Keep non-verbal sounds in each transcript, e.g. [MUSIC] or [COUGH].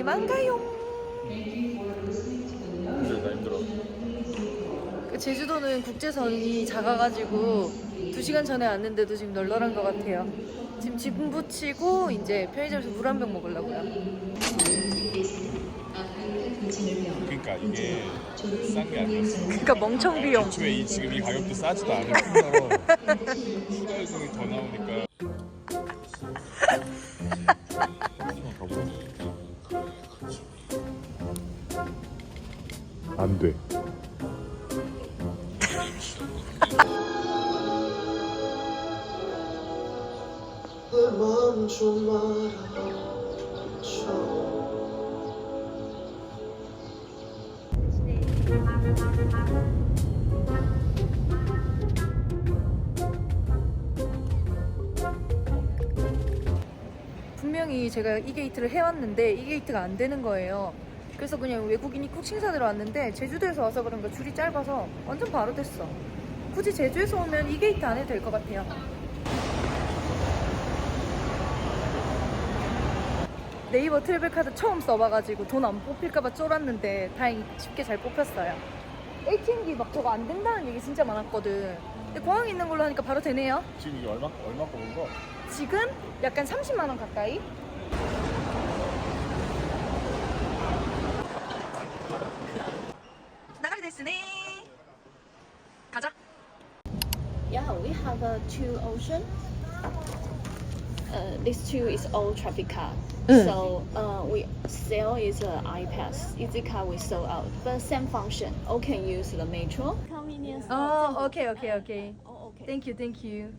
대만 가요. 힘들다 힘들어. 그 제주도는 국제선이 작아가지고 2시간 전에 왔는데도 지금 널널한 것 같아요. 지금 지붕 붙이고 이제 편의점에서 물 한 병 먹으려고요. 그러니까 이게 싼 게 아니었어. 그러니까 멍청 비용. 애초에 이 지금 이 가격도 싸지도 뿐더러 추가 요금이 더 나오니까. 안 돼. 분명히 제가 이 게이트를 해왔는데 이 게이트가 안 되는 거예요. 그래서 그냥 외국인이 꼭 칭찬으로 왔는데 제주도에서 와서 그런가 줄이 짧아서 완전 바로 됐어. 굳이 제주에서 오면 이 게이트 안 해도 될 것 같아요. 네이버 트래블 카드 처음 써봐가지고 돈 안 뽑힐까봐 쫄았는데 다행히 쉽게 잘 뽑혔어요. ATM기 막 저거 안 된다는 얘기 진짜 많았거든. 근데 공항에 있는 걸로 하니까 바로 되네요. 지금 이게 얼마 얼마 뽑은 거? 지금 약간 30만 원 가까이? yeah, we have uh, two ocean. Uh, these two is all traffic car. Mm. So uh, we sell is uh, iPass, easy car we sold out, but same function. All can use the metro. Convenience. Oh, okay, okay, okay. Oh, okay. Thank you, thank you.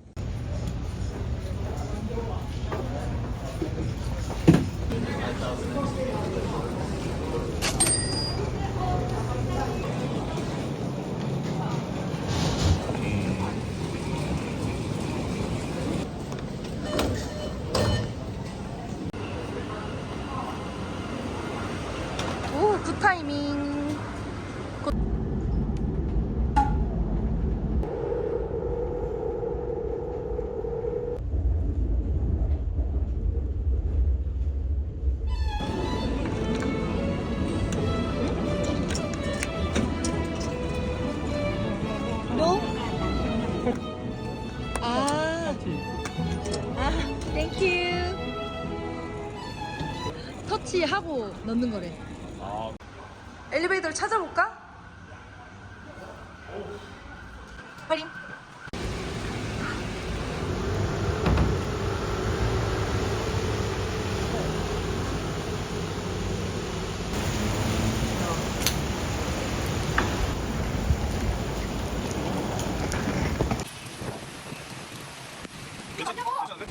아, 아, 땡큐. 터치하고 넣는 거래. 아 엘리베이터를 찾아볼까? 약간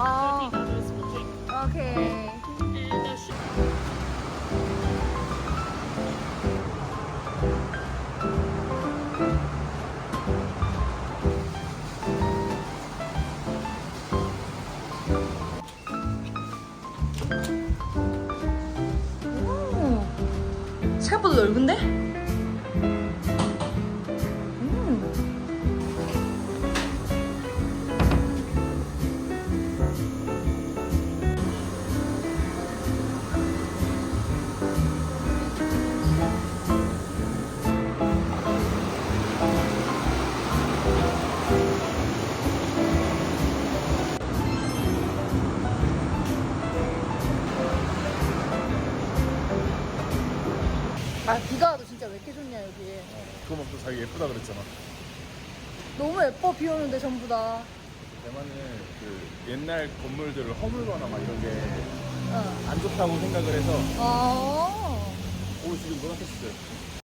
Oh. Okay. 예쁘다 그랬잖아. 너무 예뻐 비 오는데 전부 다. 대만은 그 옛날 건물들을 허물거나 막 이런 게 안 어. 좋다고 생각을 해서 아. 오 지금 노랗겠어요.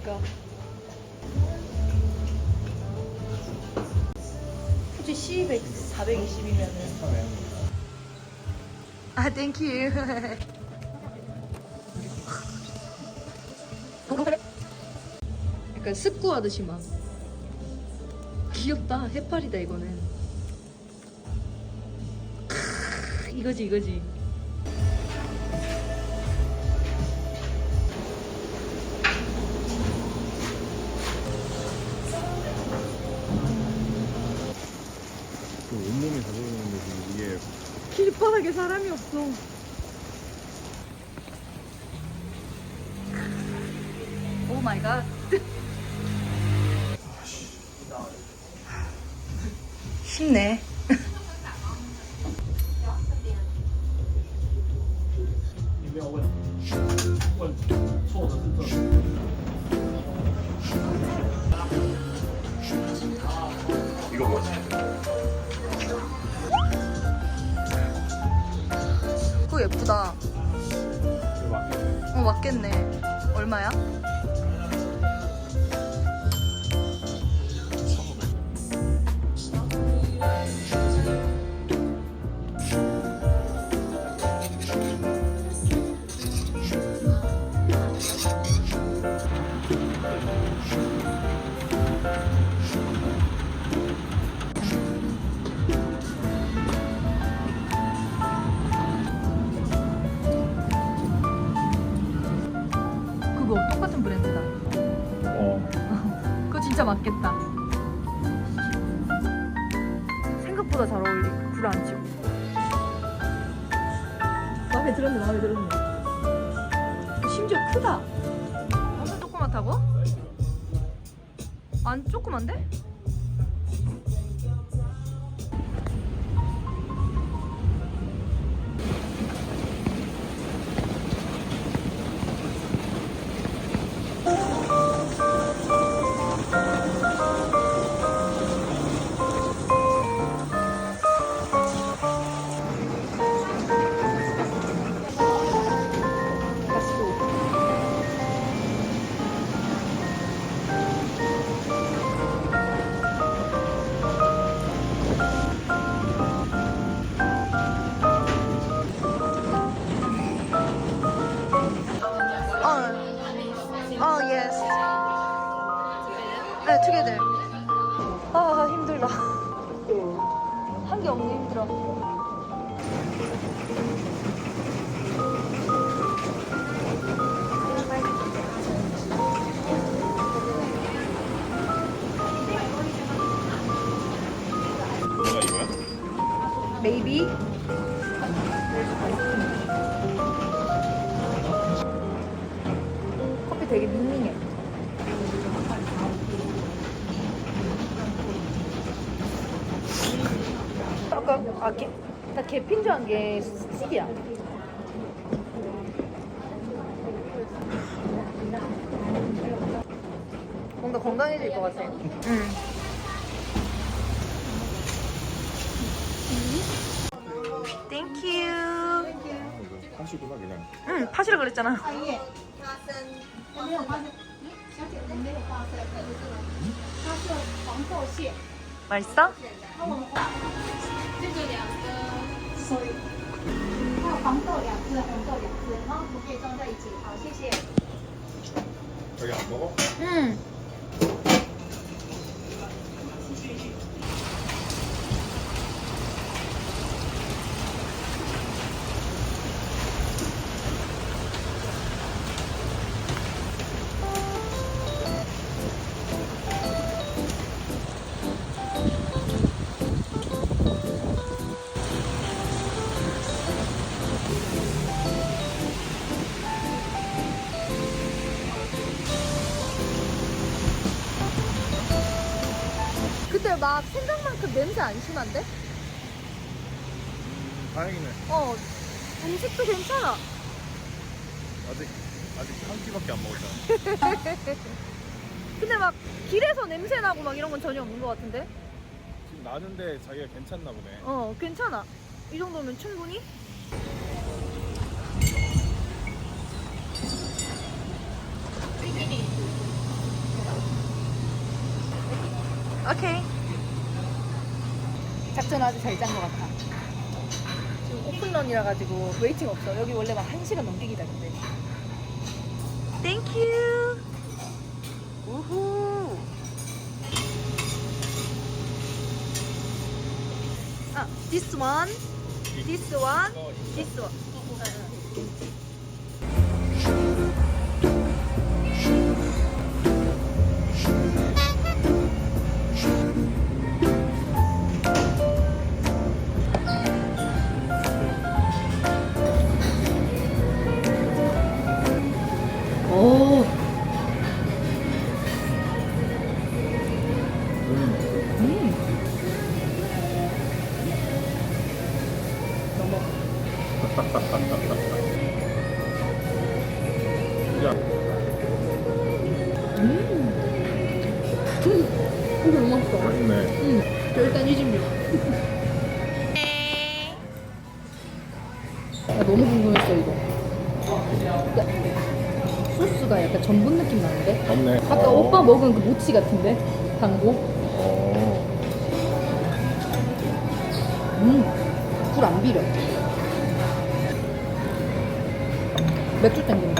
그니까. 굳이 C100, 420이면은. 아, 땡큐. 약간 습구하듯이 막. 귀엽다. 해파리다, 이거는. 크, 이거지, 이거지. 바닥에 사람이 없어. 오 마이 갓. 쉽네. 예쁘다. 어 맞겠네. 얼마야? 들었네, 들었네. 심지어 크다. 엄청 조그맣다고? 안 조그만데? Maybe. 커피 되게 밍밍해. 아. 뭔가 건강해질 것 같아. 응. 땡큐. 이거 파시구나 그냥. 응, 파시라 그랬잖아. 맛있어? 여기 안 먹어? 응. 막 생각만큼 냄새 안 심한데? 다행이네. 어 음식도 괜찮아 아직 아직 한 끼밖에 안 먹었잖아. [LAUGHS] 근데 막 길에서 냄새 나고 막 이런 건 전혀 없는 것 같은데? 지금 나는데 자기가 괜찮나 보네. 어 괜찮아 이 정도면 충분히 오케이 작전 아주 잘 짠 것 같아. 지금 오픈런이라 가지고 웨이팅 없어. 여기 원래 막 1시간 넘게 기다린대 땡큐 우후. 아 this one. This one. This one 야, 소스가 약간 전분 느낌 나는데? 없네. 아까 어. 오빠 먹은 그 모치 같은데? 당고? 어. 음, 불안 비려. 맥주 땡긴다.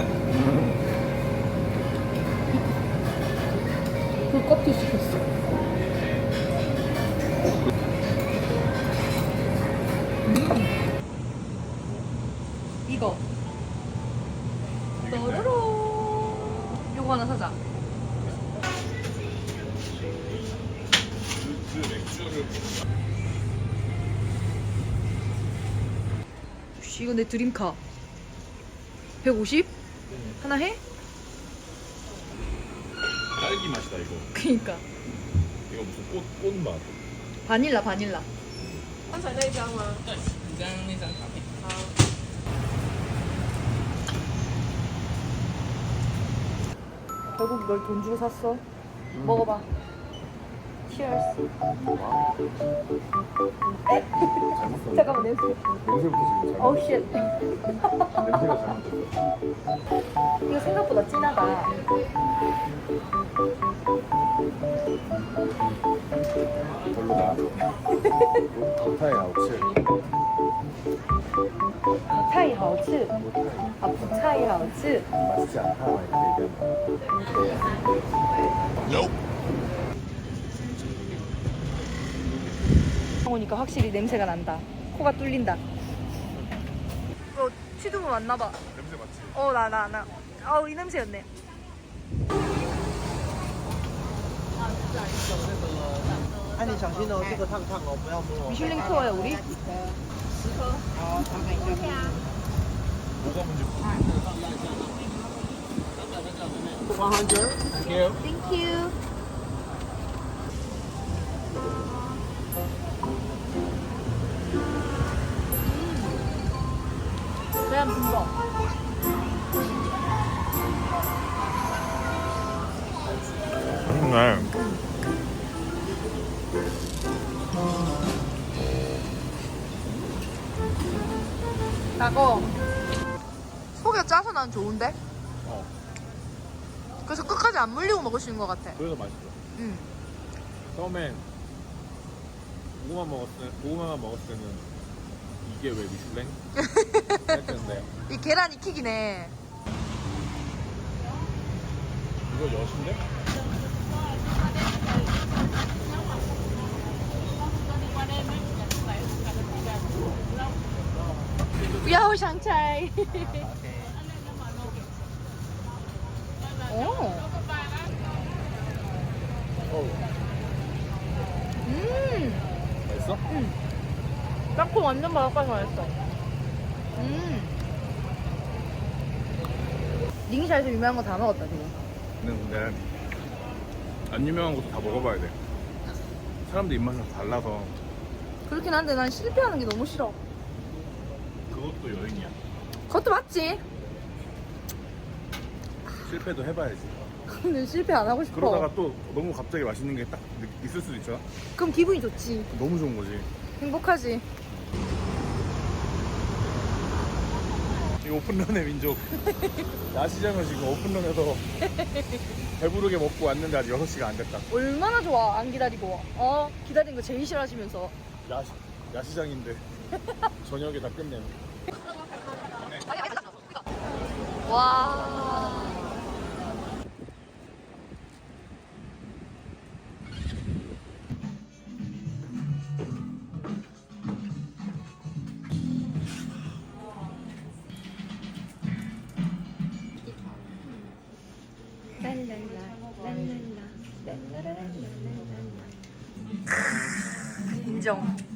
맥주를 씨, 이거 내 드림카. 150? 하나 해? 딸기 맛이다 이거. 그니까. 이거 무슨 꽃 꽃맛. 바닐라, 바닐라. 결국 널 돈 주고 샀어. 먹어봐. 치얼스. 아, 잠깐만 냄새. 냄새부터 지금 잘. Oh, 쉣. 냄새가 잘못됐어. 이거 생각보다 진하다. 별로 나. 타이 아웃츠. 타이 하우츠. 아 부차이 하우츠. 맛있지 않다. 아, 막 이렇게 얘기하면. Nope. 엄청 오니까 확실히 냄새가 난다. 코가 뚫린다. 어 치두부 맞나봐. 냄새 맞지? 어, 나, 나, 나. 아우, 이 냄새였네. 아니, 정신어, 이거 탕탕, 어, 뭐야, 뭐. 미슐랭 투어야, 우리? 아, 잠깐, 뭐가 문제? Thank you. 그냥 분거. 네. 나고 속이 짜서 난 좋은데? 어. 그래서 끝까지 안 물리고 먹을 수 있는 것 같아. 그래서 맛있어. 응. 처음엔 고구마 먹었을 고구마만 먹었을 때는 이게 왜 미슐랭? [LAUGHS] 계란이 튀기네. 이거 여신데? 야오 샹차이. 오. 음. 맛있어? 응. 땅콩 완전 바삭바삭 맛있어. 음. 닝샤에서 유명한 거 다 먹었다 지금. 근데 안 유명한 것도 다 먹어봐야 돼. 사람들 입맛은 달라서 그렇긴 한데 난 실패하는 게 너무 싫어. 그것도 여행이야. 그것도 맞지? 실패도 해봐야지. 근데 실패 안 하고 싶어. 그러다가 또 너무 갑자기 맛있는 게 딱 있을 수도 있잖아. 그럼 기분이 좋지. 너무 좋은 거지. 행복하지. 이 오픈런의 민족. [LAUGHS] 야시장을 지금 오픈런에서 배부르게 먹고 왔는데 아직 6시가 안 됐다. 얼마나 좋아 안 기다리고. 어 기다리는 거 제일 싫어하시면서. 야시, 야시장인데 저녁에 다 끝내네. 와. 인